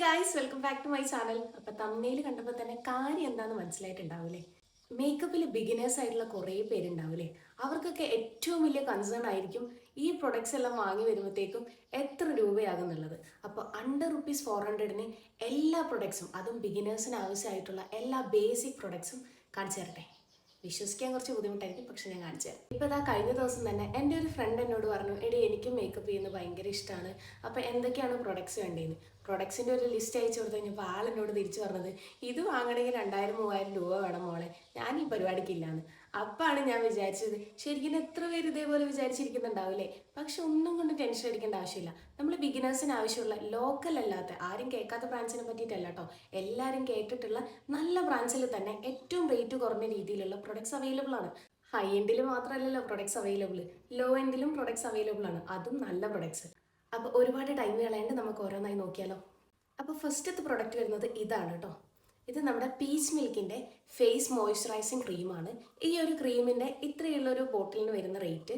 Guys welcome back to my channel അപ്പൊ തമ്മയിൽ കണ്ടപ്പോൾ തന്നെ കാര്യം എന്താന്ന് മനസ്സിലായിട്ടുണ്ടാവില്ലേ മേക്കപ്പിൽ ബിഗിനേഴ്സ് ആയിട്ടുള്ള കുറേ പേരുണ്ടാവില്ലേ അവർക്കൊക്കെ ഏറ്റവും വലിയ കൺസേൺ ആയിരിക്കും ഈ പ്രൊഡക്ട്സ് എല്ലാം വാങ്ങി വരുമ്പോഴത്തേക്കും എത്ര രൂപയാകുന്നുള്ളത് അപ്പോൾ അണ്ടർ റുപ്പീസ് ഫോർ ഹൺഡ്രഡിന് എല്ലാ പ്രൊഡക്ട്സും അതും ബിഗിനേഴ്സിന് ആവശ്യമായിട്ടുള്ള എല്ലാ ബേസിക് പ്രൊഡക്ട്സും കാണിച്ചു തരട്ടെ? വിശ്വസിക്കാൻ കുറച്ച് ബുദ്ധിമുട്ടായിരിക്കും പക്ഷെ ഞാൻ കാണിച്ചു തരാം. ഇതാ കഴിഞ്ഞ ദിവസം തന്നെ എന്റെ ഒരു ഫ്രണ്ട് എന്നോട് പറഞ്ഞു എടി എനിക്കും മേക്കപ്പ് ചെയ്യുന്നത് ഭയങ്കര ഇഷ്ടമാണ് അപ്പോൾ എന്തൊക്കെയാണ് പ്രൊഡക്ട്സ് വേണ്ടതെന്ന് പ്രൊഡക്ട്സിന്റെ ഒരു ലിസ്റ്റ് അയച്ചു കൊടുത്തു കഴിഞ്ഞപ്പോൾ ആൾ എന്നോട് തിരിച്ചു പറഞ്ഞത് ഇത് വാങ്ങണമെങ്കിൽ രണ്ടായിരം മൂവായിരം രൂപ വേണം മോളെ. ഞാൻ ഈ പരിപാടിക്കില്ലാന്ന് അപ്പാണ് ഞാൻ വിചാരിച്ചത്. ശരിക്കും എത്ര പേര് ഇതേപോലെ വിചാരിച്ചിരിക്കുന്നുണ്ടാവില്ലേ? പക്ഷെ ഒന്നും കൊണ്ട് ടെൻഷൻ അടിക്കേണ്ട ആവശ്യമില്ല. നമ്മൾ ബിഗിനേഴ്സിന് ആവശ്യമുള്ള ലോക്കൽ അല്ലാത്ത ആരും കേൾക്കാത്ത ബ്രാൻഡ്സിനെ പറ്റിയിട്ടല്ല കേട്ടോ എല്ലാവരും കേട്ടിട്ടുള്ള നല്ല ബ്രാൻഡ്സിൽ തന്നെ ഏറ്റവും റേറ്റ് കുറഞ്ഞ രീതിയിലുള്ള പ്രൊഡക്ട്സ് അവൈലബിൾ ആണ്. ഹൈ എൻഡിൽ മാത്രമല്ലല്ലോ പ്രൊഡക്ട്സ് അവൈലബിൾ ലോ എൻഡിലും പ്രൊഡക്ട്സ് അവൈലബിൾ ആണ്. അതും നല്ല പ്രൊഡക്ട്സ് അപ്പോൾ ഒരുപാട് ടൈം കളയാണ്ട് നമുക്ക് ഓരോന്നായി നോക്കിയാലോ? അപ്പോൾ ഫസ്റ്റത്തെ പ്രൊഡക്റ്റ് വരുന്നത് ഇതാണ് കേട്ടോ ഇത് നമ്മുടെ പീച്ച് മിൽക്കിന്റെ ഫേസ് മോയ്സ്ചറൈസിങ് ക്രീമാണ് ഈ ഒരു ക്രീമിന്റെ ഇത്രയുള്ള ഒരു ബോട്ടിലിന് വരുന്ന റേറ്റ്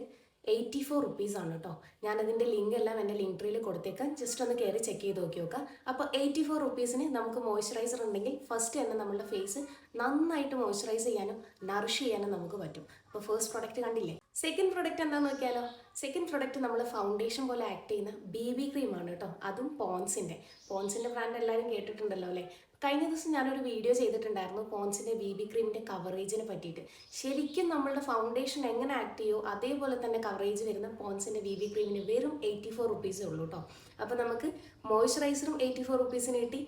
എയ്റ്റി ഫോർ റുപ്പീസ് ആണ് കേട്ടോ ഞാനതിന്റെ ലിങ്ക് എല്ലാം എന്റെ ലിങ്ക് ട്രീയിൽ കൊടുത്തേക്കാം. ജസ്റ്റ് ഒന്ന് കയറി ചെക്ക് ചെയ്ത് നോക്കി നോക്കാം. അപ്പോൾ എയ്റ്റി ഫോർ റുപ്പീസിന് നമുക്ക് മോയ്സ്ചറൈസർ ഉണ്ടെങ്കിൽ ഫസ്റ്റ് തന്നെ നമ്മുടെ ഫേസ് നന്നായിട്ട് മോയ്സ്ചറൈസ് ചെയ്യാനും നറിഷ് ചെയ്യാനും നമുക്ക് പറ്റും. അപ്പോൾ ഫസ്റ്റ് പ്രൊഡക്റ്റ് കണ്ടില്ലേ? സെക്കൻഡ് പ്രൊഡക്റ്റ് എന്താണെന്ന് നോക്കിയാലോ? സെക്കൻഡ് പ്രൊഡക്റ്റ് നമ്മൾ ഫൗണ്ടേഷൻ പോലെ ആക്ട് ചെയ്യുന്ന ബി ബി ക്രീമാണ് കേട്ടോ അതും പോൺസിന്റെ പോൺസിന്റെ ബ്രാൻഡ് എല്ലാവരും കേട്ടിട്ടുണ്ടല്ലോ അല്ലേ? കഴിഞ്ഞ ദിവസം ഞാനൊരു വീഡിയോ ചെയ്തിട്ടുണ്ടായിരുന്നു പോൺസിന്റെ ബി ബി ക്രീമിന്റെ കവറേജിനെ പറ്റിയിട്ട്. ശരിക്കും നമ്മളുടെ ഫൗണ്ടേഷൻ എങ്ങനെ ആക്ട് ചെയ്യുമോ അതേപോലെ തന്നെ കവറേജ് വരുന്ന പോൺസിന്റെ ബി ബി ക്രീമിന് വെറും എയ്റ്റി ഫോർ റുപ്പീസേ ഉള്ളൂ കേട്ടോ അപ്പോൾ നമുക്ക് മോയ്സ്ചറൈസറും എയ്റ്റി ഫോർ റുപ്പീസിന് കിട്ടി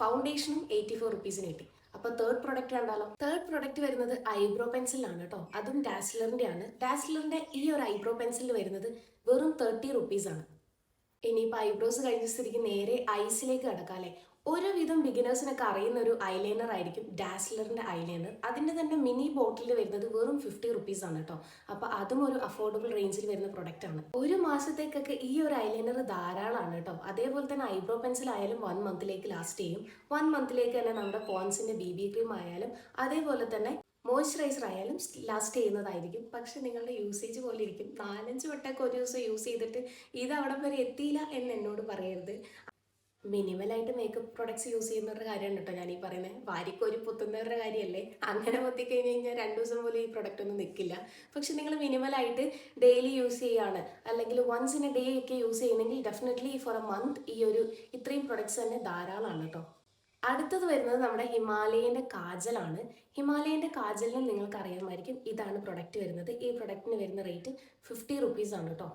ഫൗണ്ടേഷനും എയ്റ്റി ഫോർ റുപ്പീസിന് കിട്ടി. അപ്പോൾ തേർഡ് പ്രൊഡക്റ്റ് കണ്ടാലോ? തേർഡ് പ്രൊഡക്റ്റ് വരുന്നത് ഐബ്രോ പെൻസിലാണ് കേട്ടോ അതും ഡാസ്ലറിന്റെ ആണ്. ഡാസ്ലറിന്റെ ഈ ഒരു ഐബ്രോ പെൻസിൽ വരുന്നത് വെറും തേർട്ടി റുപ്പീസാണ് ഇനിയിപ്പോൾ ഐബ്രോസ് കഴിഞ്ഞ സ്ഥിതിക്ക് നേരെ ഐസിലേക്ക് കിടക്കാം അല്ലേ? ഒരുവിധം ബിഗിനേഴ്സിനൊക്കെ അറിയുന്ന ഒരു ഐലൈനർ ആയിരിക്കും ഡാസ്ലറിന്റെ ഐലൈനർ അതിന്റെ തന്നെ മിനി ബോട്ടിൽ വരുന്നത് വെറും ഫിഫ്റ്റി റുപ്പീസ് ആണ് കേട്ടോ അപ്പോൾ അതും ഒരു അഫോർഡബിൾ റേഞ്ചിൽ വരുന്ന പ്രൊഡക്റ്റ് ആണ്. ഒരു മാസത്തേക്കൊക്കെ ഈ ഒരു ഐലൈനർ ധാരാളമാണ് കേട്ടോ അതേപോലെ തന്നെ ഐബ്രോ പെൻസിൽ ആയാലും വൺ മന്തിലേക്ക് ലാസ്റ്റ് ചെയ്യും. വൺ മന്തിലേക്ക് തന്നെ നമ്മുടെ പോൺസിന്റെ ബി ബി ക്രീം ആയാലും അതേപോലെ തന്നെ മോയ്സ്ചറൈസർ ആയാലും ലാസ്റ്റ് ചെയ്യുന്നതായിരിക്കും. പക്ഷെ നിങ്ങളുടെ യൂസേജ് പോലെ ഇരിക്കും. നാലഞ്ച് വട്ടമൊക്കെ ഒരു ദിവസം യൂസ് ചെയ്തിട്ട് ഇത് അവിടെ വരെ എത്തിയില്ല എന്ന് എന്നോട് പറയരുത്. മിനിമലായിട്ട് മേക്കപ്പ് പ്രൊഡക്ട്സ് യൂസ് ചെയ്യുന്നവരുടെ കാര്യമാണ് കേട്ടോ ഞാൻ ഈ പറയുന്നത് ഒരു പുത്തുന്നവരുടെ കാര്യമല്ലേ? അങ്ങനെ പൊത്തിക്കഴിഞ്ഞ് കഴിഞ്ഞാൽ രണ്ട് ദിവസം പോലും ഈ പ്രൊഡക്റ്റ് ഒന്നും നിൽക്കില്ല പക്ഷെ നിങ്ങൾ മിനിമലായിട്ട് ഡെയിലി യൂസ് ചെയ്യുകയാണ് അല്ലെങ്കിൽ വൺസ് ഇൻ എ ഡേ ഒക്കെ യൂസ് ചെയ്യുന്നെങ്കിൽ ഡെഫിനറ്റ്ലി ഫോർ എ മന്ത് ഈ ഒരു ഇത്രയും പ്രൊഡക്ട്സ് തന്നെ ധാരാളമാണ് കേട്ടോ അടുത്തത് വരുന്നത് നമ്മുടെ ഹിമാലയന്റെ കാജലാണ്. ഹിമാലയന്റെ കാജലിന് നിങ്ങൾക്ക് അറിയാമായിരിക്കും ഇതാണ് പ്രൊഡക്റ്റ് വരുന്നത്. ഈ പ്രൊഡക്റ്റിന് വരുന്ന റേറ്റ് ഫിഫ്റ്റി റുപ്പീസ് ആണ് കേട്ടോ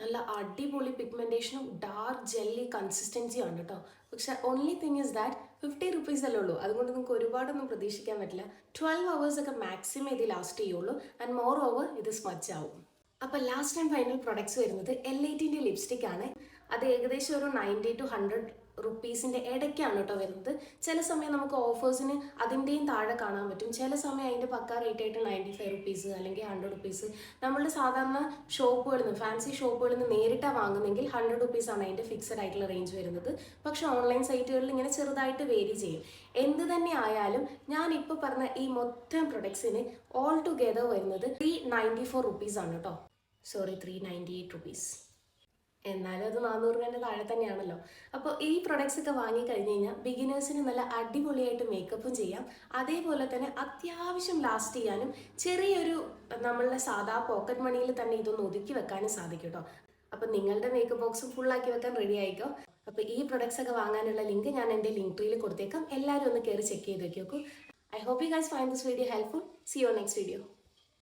നല്ല അടിപൊളി പിഗ്മെന്റേഷനും ഡാർക്ക് ജെല്ലി കൺസിസ്റ്റൻസിയും ആണ് കേട്ടോ പക്ഷെ only thing is that fifty rupees അല്ലേ ഉള്ളൂ. അതുകൊണ്ട് നിങ്ങൾക്ക് ഒരുപാടൊന്നും പ്രതീക്ഷിക്കാൻ പറ്റില്ല. ട്വൽവ് അവേഴ്സ് ഒക്കെ മാക്സിമം ഇത് ലാസ്റ്റ് ചെയ്യുള്ളൂ. ആൻഡ് മോർ ഓവർ ഇത് സ്മച്ച് ആവും. അപ്പോൾ ലാസ്റ്റ് ആൻഡ് ഫൈനൽ പ്രൊഡക്ട്സ് വരുന്നത് എൽ എയ്റ്റിന്റെ ലിപ്സ്റ്റിക് ആണ്. അത് ഏകദേശം ഒരു നയന്റി ടു ഹൺഡ്രഡ് റുപ്പീസിന്റെ ഇടയ്ക്കാണ് കേട്ടോ വരുന്നത്. ചില സമയം നമുക്ക് ഓഫേഴ്സിന് അതിന്റെയും താഴെ കാണാൻ പറ്റും. ചില സമയം അതിന്റെ പക്ക റേറ്റ് ആയിട്ട് നയന്റി ഫൈവ് റുപ്പീസ് അല്ലെങ്കിൽ ഹൺഡ്രഡ് റുപ്പീസ് നമ്മളുടെ സാധാരണ ഷോപ്പുകളിൽ നിന്ന് ഫാൻസി ഷോപ്പുകളിൽ നിന്ന് നേരിട്ടാണ് വാങ്ങുന്നെങ്കിൽ ഹൺഡ്രഡ് റുപ്പീസ് ആണ് അതിന്റെ ഫിക്സഡ് ആയിട്ടുള്ള റേഞ്ച് വരുന്നത്. പക്ഷേ ഓൺലൈൻ സൈറ്റുകളിൽ ഇങ്ങനെ ചെറുതായിട്ട് വേരി ചെയ്യും. എന്ത് തന്നെ ആയാലും ഞാൻ ഇപ്പോൾ പറഞ്ഞ ഈ മൊത്തം പ്രൊഡക്ട്സിന് ഓൾ ടുഗെദർ വരുന്നത് ത്രീ നയന്റി ഫോർ റുപ്പീസ് ആണ് കേട്ടോ. Sorry three ninety eight rupees എന്നാലും അത് നാനൂറ് രൂപേന്റെ താഴെ തന്നെയാണല്ലോ. അപ്പോൾ ഈ പ്രൊഡക്ട്സ് ഒക്കെ വാങ്ങി കഴിഞ്ഞ് കഴിഞ്ഞാൽ ബിഗിനേഴ്സിന് നല്ല അടിപൊളിയായിട്ട് മേക്കപ്പും ചെയ്യാം. അതേപോലെ തന്നെ അത്യാവശ്യം ലാസ്റ്റ് ചെയ്യാനും ചെറിയൊരു നമ്മളുടെ സാധാ പോക്കറ്റ് മണിയിൽ തന്നെ ഇതൊന്ന് ഒതുക്കി വെക്കാനും സാധിക്കും കേട്ടോ അപ്പോൾ നിങ്ങളുടെ മേക്കപ്പ് ബോക്സ് ഫുള്ളാക്കി വെക്കാൻ റെഡി ആയിക്കോ. അപ്പോൾ ഈ പ്രൊഡക്ട്സ് ഒക്കെ വാങ്ങാനുള്ള ലിങ്ക് ഞാൻ എന്റെ ലിങ്ക് ട്രീയിൽ കൊടുത്തേക്കാം. എല്ലാവരും ഒന്ന് കയറി ചെക്ക് ചെയ്ത് നോക്കി നോക്കൂ. I hope you guys find this video helpful see your next video